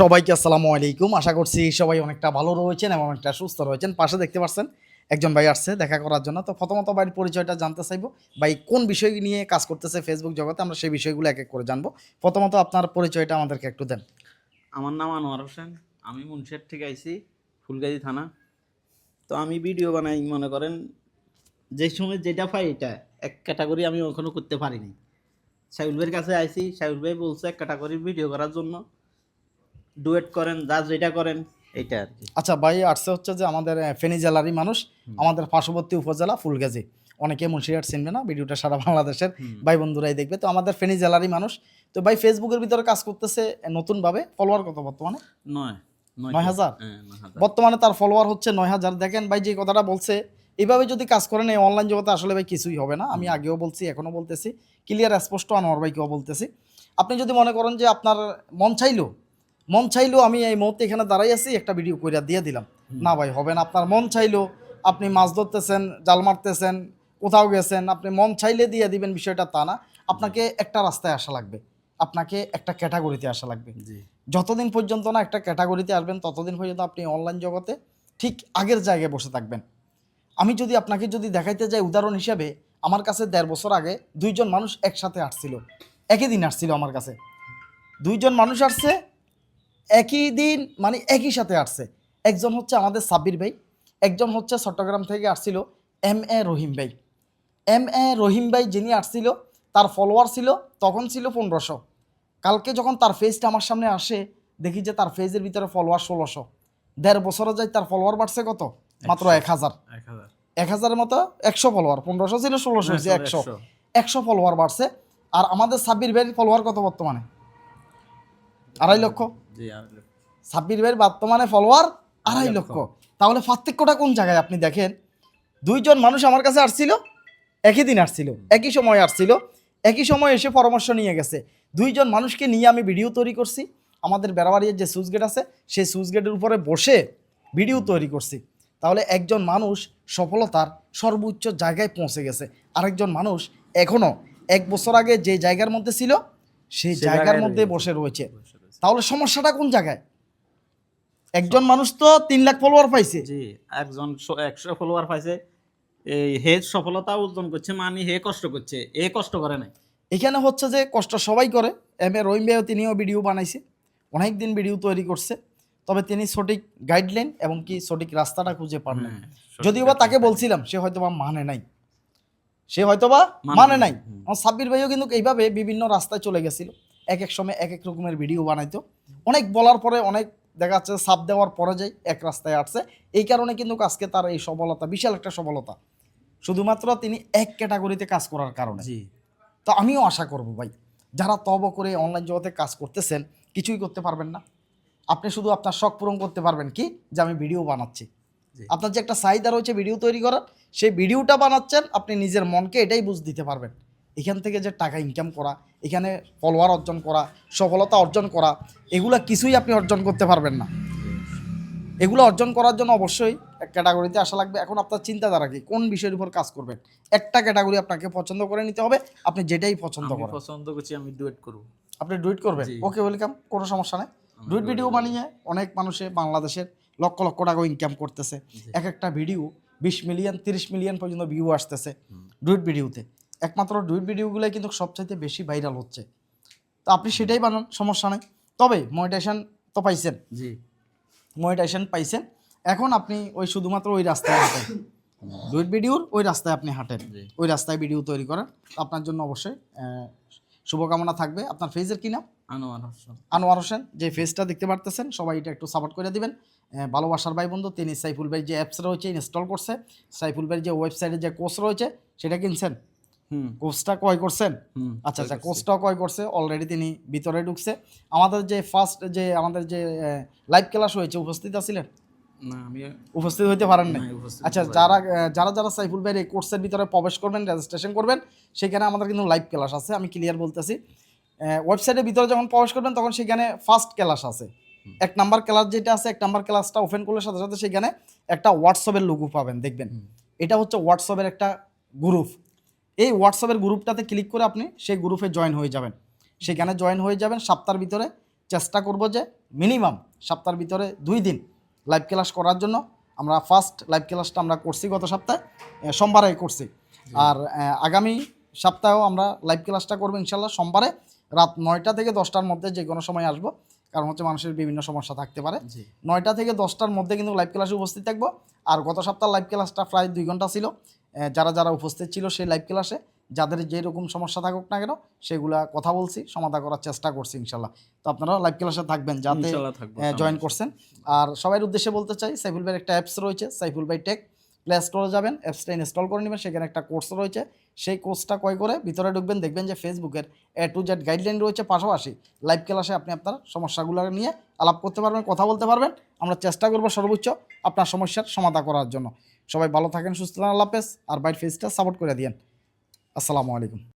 সবাইকে আসসালামু আলাইকুম। আশা করছি সবাই অনেকটা ভালো রয়েছেন এবং অনেকটা সুস্থ রয়েছেন। পাশে দেখতে পাচ্ছেন একজন ভাই আসছে দেখা করার জন্য। তো প্রথমত ভাইয়ের পরিচয়টা জানতে চাইব। ভাই কোন বিষয় নিয়ে কাজ করতেছে ফেসবুক জগতে? আমরা সেই বিষয়গুলো এক এক করে জানব। প্রথমত আপনার পরিচয়টা আমাদেরকে একটু দেন। আমার নাম আনোয়ার হোসেন। আমি মুন্সিয়ার থেকে আইছি, ফুলগাজী থানা। তো আমি ভিডিও বানাই, মনে করেন, যে সময় যেটা পাই এটা, এক ক্যাটাগরি আমি ওখানে করতে পারিনি। সাইউল ভাইয়ের কাছে আইছি। সাইউল ভাই বলছে এক ক্যাটাগরির ভিডিও করার জন্য। ডুয়েট করেন যা যেটা করেন এইটা আর কি। আচ্ছা ভাই আসছে হচ্ছে যে আমাদের ফেনী জেলারই মানুষ আমাদের পার্শ্ববর্তী উপজেলা ফুলগাজী। অনেকে মুন্সিরহাট চিনবে না ভিডিওটা সারা বাংলাদেশের ভাই বন্ধুরাই দেখবে। তো আমাদের ফেনী জেলারই মানুষ। তো ভাই ফেসবুকের ভিতরে কাজ করতেছে নতুনভাবে। ফলোয়ার কত বর্তমানে? নয় নয়? হ্যাঁ নয় হাজার। বর্তমানে তার ফলোয়ার হচ্ছে নয় হাজার। দেখেন ভাই যে কথাটা বলছে এইভাবে যদি কাজ করেন এই অনলাইন জগতে আসলে ভাই কিছুই হবে না। আমি আগেও বলছি এখনও বলতেছি। ক্লিয়ার স্পষ্ট আনোয়ার ভাইকেও বলতেছি। আপনি যদি মনে করেন যে আপনার মন চাইলো মন চাইলো আমি এই মুহূর্তে এখানে দাঁড়াই আছি একটা ভিডিও কইরা দিয়ে দিলাম। না ভাই হবে না। আপনার মন চাইলো আপনি মাছ ধরতেছেন জাল মারতেছেন কোথাও গেছেন আপনি মন চাইলে দিয়ে দিবেন বিষয়টা তা না। আপনাকে একটা রাস্তায় আসা লাগবে। আপনাকে একটা ক্যাটাগরিতে আসা লাগবে। যতদিন পর্যন্ত না একটা ক্যাটাগরিতে আসবেন ততদিন পর্যন্ত আপনি অনলাইন জগতে ঠিক আগের জায়গায় বসে থাকবেন। আমি যদি আপনাকে যদি দেখাইতে যাই উদাহরণ হিসাবে আমার কাছে দেড় বছর আগে দুইজন মানুষ একসাথে আসছিল। একই দিন আসছিল আমার কাছে। দুইজন মানুষ আসছে একই দিন মানে একই সাথে আসছে। একজন হচ্ছে আমাদের সাব্বির ভাই একজন হচ্ছে চট্টগ্রাম থেকে আসছিল এম এ রহিম ভাই। এম এ রহিম ভাই যিনি আসছিল তার ফলোয়ার ছিল তখন ছিল পনেরোশো। কালকে যখন তার ফেজটা আমার সামনে আসে দেখি যে তার ফেজের ভিতরে ফলোয়ার ষোলোশো। দেড় বছরে যায় তার ফলোয়ার বাড়ছে কত? মাত্র এক হাজার। এক হাজার হাজারের মতো একশো ফলোয়ার পনেরোশো ছিল ষোলোশো হয়েছে হ্যাঁ, একশো। একশো। ফলোয়ার বাড়ছে। আর আমাদের সাব্বির ভাইয়ের ফলোয়ার কত বর্তমানে? আড়াই লক্ষ। সাব্বির ভাইয়ের বর্তমানে ফলোয়ার আড়াই লক্ষ। তাহলে পার্থক্যটা কোন জায়গায় আপনি দেখেন? দুইজন মানুষ আমার কাছে আসছিল একই দিন আসছিল একই সময় আসছিল একই সময় এসে পরামর্শ নিয়ে গেছে। দুইজন মানুষকে নিয়ে আমি ভিডিও তৈরি করছি। আমাদের বেড়াবাড়ির যে সুইচ গেট আছে সেই সুইচ গেটের উপরে বসে ভিডিও তৈরি করছি। তাহলে একজন মানুষ সফলতার সর্বোচ্চ জায়গায় পৌঁছে গেছে। আরেকজন মানুষ এখনও এক বছর আগে যে জায়গার মধ্যে ছিল সেই জায়গার মধ্যে বসে রয়েছে। তাহলে সমস্যাটা কোন জায়গায়? একজন মানুষ তো তিন লাখ ফলোয়ার পাইছে। জি একজন একশো ফলোয়ার পাইছে। এই হে সফলতা অর্জন করছে মানে হে কষ্ট করছে এ কষ্ট করে নাই। এখানে হচ্ছে যে কষ্ট সবাই করে। এম এ রহিম ভাইও তিনিও ভিডিও বানাইছে। অনেক দিন ভিডিও তৈরি করছে। তবে তিনি সঠিক গাইডলাইন এবং কি সঠিক রাস্তাটা খুঁজে পান নাই। হ্যাঁ, যদিও বা তাকে বলছিলাম সে হয়তো বা মানে নাই। সে হয়তো বা মানে মানে নাই, নাই। আমার সাব্বির ভাইও কিন্তু এইভাবে বিভিন্ন রাস্তায় চলে গেছিল। এক এক সময় এক এক রকমের ভিডিও বানাইতো। অনেক বলার পরে অনেক দেখা যাচ্ছে সাপ দেওয়ার পরে যাই এক রাস্তায় আসছে। এই কারণে কিন্তু আজকে তার এই সফলতা বিশাল একটা সফলতা। শুধুমাত্র তিনি এক ক্যাটাগরিতে কাজ করার কারণে। জি। তো আমিও আশা করব ভাই যারা তব করে অনলাইন জগতে কাজ করতেছেন কিছুই করতে পারবেন না। আপনি শুধু আপনার শখ পূরণ করতে পারবেন কি? যে আমি ভিডিও বানাচ্ছি। আপনার যে একটা চাহিদা রয়েছে ভিডিও তৈরি করার সেই ভিডিওটা বানাচ্ছেন আপনি নিজের মনকে এটাই বুঝ দিতে পারবেন। এখান থেকে যে টাকা ইনকাম করা এখানে ফলোয়ার অর্জন করা সফলতা অর্জন করা এগুলা কিছুই আপনি অর্জন করতে পারবেন না। এগুলো অর্জন করার জন্য অবশ্যই এক ক্যাটাগরিতে আসা লাগবে। এখন আপনার চিন্তাধারা কি? কোন বিষয়ের উপর কাজ করবেন? একটা ক্যাটাগরি আপনাকে পছন্দ করে নিতে হবে আপনি যেটাই পছন্দ করেন। পছন্দ করছি আমি ডুয়েট করব। আপনি ডুয়েট করবেন। ওকে ওয়েলকাম কোনো সমস্যা নেই। ডুইট ভিডিও বানিয়ে অনেক মানুষে বাংলাদেশের লক্ষ লক্ষ টাকা ইনকাম করতেছে। এক একটা ভিডিও বিশ মিলিয়ন তিরিশ মিলিয়ন পর্যন্ত ভিউ আসতেছে। ডুইট ভিডিওতে একমাত্র ডুইট ভিডিওগুলোই কিন্তু সবচাইতে বেশি ভাইরাল হচ্ছে। তো আপনি সেটাই বানান সমস্যা নেই। তবে মনিটাইজেশন তো পাইছেন। জি। মনিটাইজেশন পাইছেন। এখন আপনি ওই শুধুমাত্র ওই রাস্তায় হাঁটেন। ডুইট ভিডিওর ওই রাস্তায় আপনি হাঁটেন। ওই রাস্তায় ভিডিও তৈরি করেন। আপনার জন্য অবশ্যই শুভকামনা থাকবে। আপনার ফেজের কি নাম? আনোয়ার হোসেন। আনোয়ার হোসেন যে ফেজটা দেখতে পারতেছেন সবাই এটা একটু সাপোর্ট করে দিবেন। ভালোবাসার ভাই বন্ধু তিনি সাইফুল ভাই যে অ্যাপস রয়েছে ইনস্টল করছে সাইফুল ভাই যে ওয়েবসাইটে যে কোর্স রয়েছে সেটা কিনছেন? হুম। কোর্সটা ক্রয় করছেন? আচ্ছা আচ্ছা কোর্সটাও ক্রয় করছে অলরেডি তিনি ভিতরে ঢুকছে। আমাদের যে ফার্স্ট যে আমাদের যে লাইভ ক্লাস হয়েছে উপস্থিত আছিলেন? উপস্থিত হইতে পারেন না না, আচ্ছা যারা যারা যারা সাইফুল ভাইয়ের এই কোর্সের ভিতরে প্রবেশ করবেন রেজিস্ট্রেশন করবেন সেখানে আমাদের কিন্তু লাইভ ক্লাস আছে আমি ক্লিয়ার বলতেছি। ওয়েবসাইটের ভিতরে যখন প্রবেশ করবেন তখন সেখানে ফার্স্ট ক্লাস আছে। এক নাম্বার ক্লাস যেটা আছে এক নাম্বার ক্লাসটা ওপেন করলে সাথে সাথে সেখানে একটা হোয়াটসঅ্যাপের লোগো পাবেন দেখবেন। এটা হচ্ছে হোয়াটসঅ্যাপের একটা গ্রুপ এই হোয়াটসঅ্যাপের গ্রুপটাতে ক্লিক করে আপনি সেই গ্রুপে জয়েন হয়ে যাবেন। সেখানে জয়েন হয়ে যাবেন সপ্তাহের ভিতরে চেষ্টা করব যে মিনিমাম সপ্তাহের ভিতরে দুই দিন লাইভ ক্লাস করার জন্য। আমরা ফার্স্ট লাইভ ক্লাসটা আমরা করছি গত সপ্তাহে সোমবারে করছি। আর আগামী সপ্তাহেও আমরা লাইভ ক্লাসটা করব ইনশাল্লাহ সোমবারে। রাত নয়টা থেকে দশটার মধ্যে যে কোনো সময় আসব কারণ হচ্ছে মানুষের বিভিন্ন সমস্যা থাকতে পারে। নয়টা থেকে দশটার মধ্যে কিন্তু লাইভ ক্লাসে উপস্থিত থাকব। আর গত সপ্তাহ লাইভ ক্লাসটা প্রায় দুই ঘণ্টা ছিল। যারা যারা উপস্থিত ছিল সেই লাইভ ক্লাসে যাদের যেরকম সমস্যা থাকুক না কেন সেগুলা কথা বলছি সমাধান করার চেষ্টা করছি ইনশাল্লাহ। তো আপনারা লাইভ ক্লাসে থাকবেন যাতে জয়েন করছেন। আর সবার উদ্দেশ্যে বলতে চাই সাইফুল ভাইয়ের একটা অ্যাপস রয়েছে সাইফুল ভাই টেক প্লে স্টোরে যাবেন অ্যাপসটা ইনস্টল করে নেবেন সেখানে একটা কোর্স রয়েছে। সেই কোর্সটা ক্রয় করে ভিতরে ঢুকবেন দেখবেন যে ফেসবুকের এ টু জেড গাইডলাইন রয়েছে পাশাপাশি। লাইভ ক্লাসে আপনি আপনার সমস্যাগুলো নিয়ে আলাপ করতে পারবেন কথা বলতে পারবেন। আমরা চেষ্টা করব সর্বোচ্চ আপনার সমস্যার সমাধান করার জন্য। সবাই ভালো থাকেন, সুস্থ থাকেন, আল্লাহ হাফেজ। আর বাইট ফেসটা সাপোর্ট করে দিয়েন। আসসালামু আলাইকুম।